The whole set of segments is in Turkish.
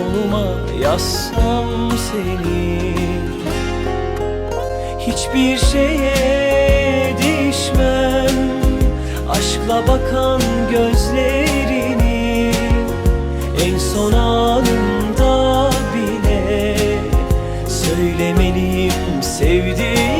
En sonuma yazsam seni. Hiçbir şeye değişmem. Aşkla bakan gözlerini En son anımda bile Söylemeliyim sevdiğimi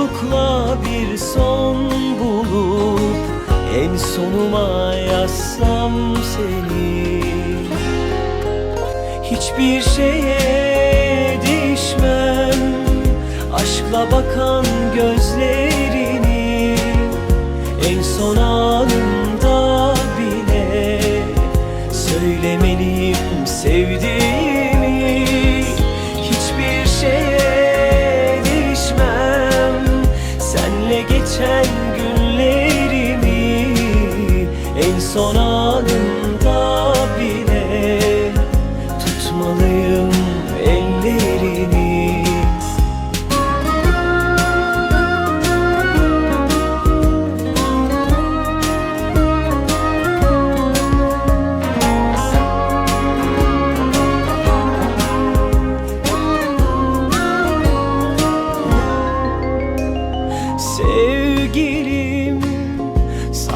Mutlulukla bir son bulup En sonuma yazsam seni. Hiçbir şeye değişmem Aşkla bakan gözlerini En son anımda bile Söylemeliyim sevdiğimi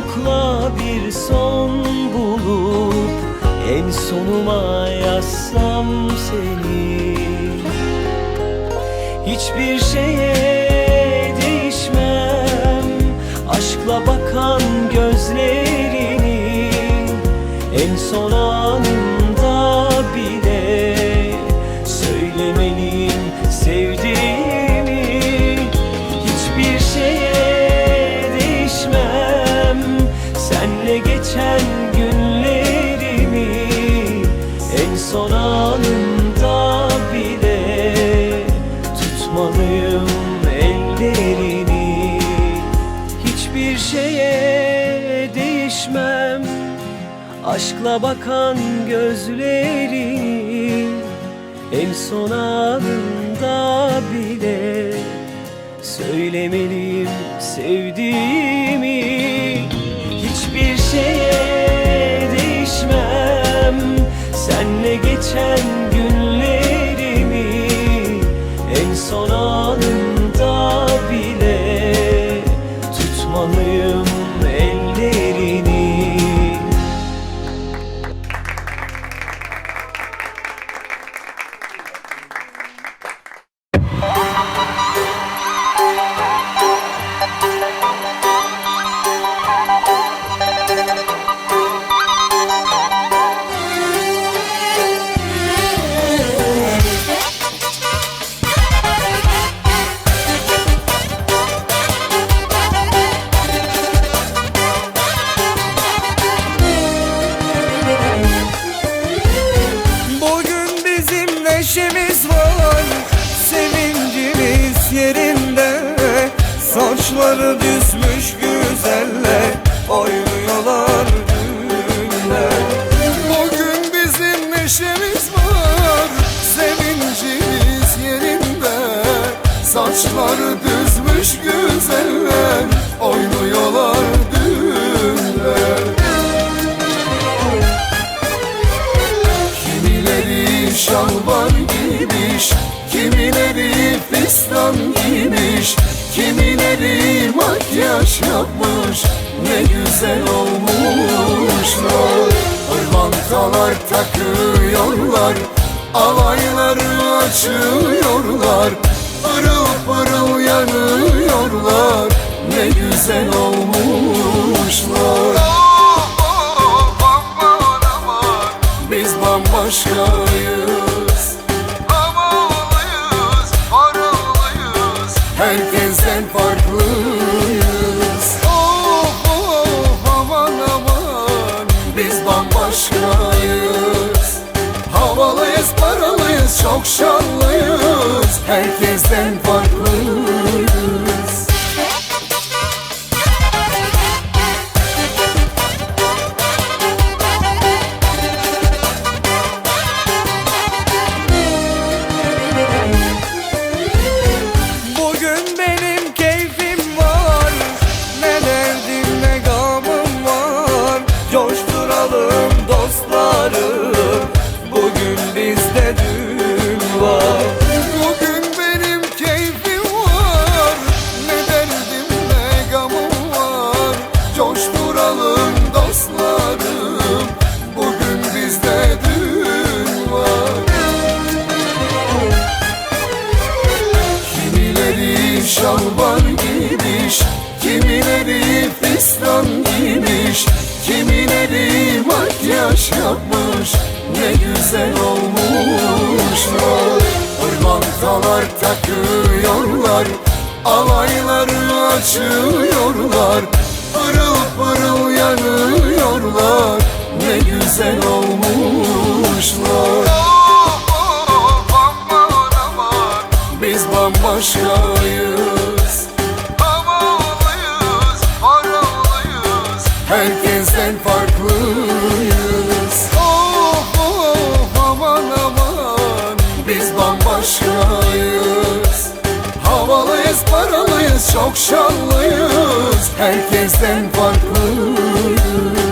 Mutlulukla bir son bulup En sonuma yazsam seni. Hiçbir şeye değişmem Aşkla bakan gözlerini En son anımda şeye değişmem. Aşkla bakan gözlerini En son anında bile Söylemeliyim sevdiğimi. Hiçbir şeye şalvar giymiş Kimileri fistan giymiş Kimileri makyaj yapmış Ne güzel olmuşlar. Pırlantalar takıyorlar Alayları açıyorlar Pırıl pırıl yanıyorlar Ne güzel olmuşlar Biz bambaşkayız Havalıyız, paralıyız Herkesten farklıyız. Of of aman aman. Biz bambaşkayız. Havalıyız, paralıyız, çok şanlıyız. Herkesten farklıyız Coşturalım dostlarım Bugün bizde düğün var Pırlantalar takıyorlar Alayları açıyorlar. Pırıl pırıl yanıyorlar Ne güzel olmuşlar. Biz bambaşkayız. Havalıyız, paralıyız Herkesten farklıyız çok şanlıyız Herkesten farklıyız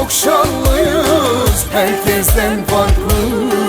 çok şanlıyız Herkesten farklıyız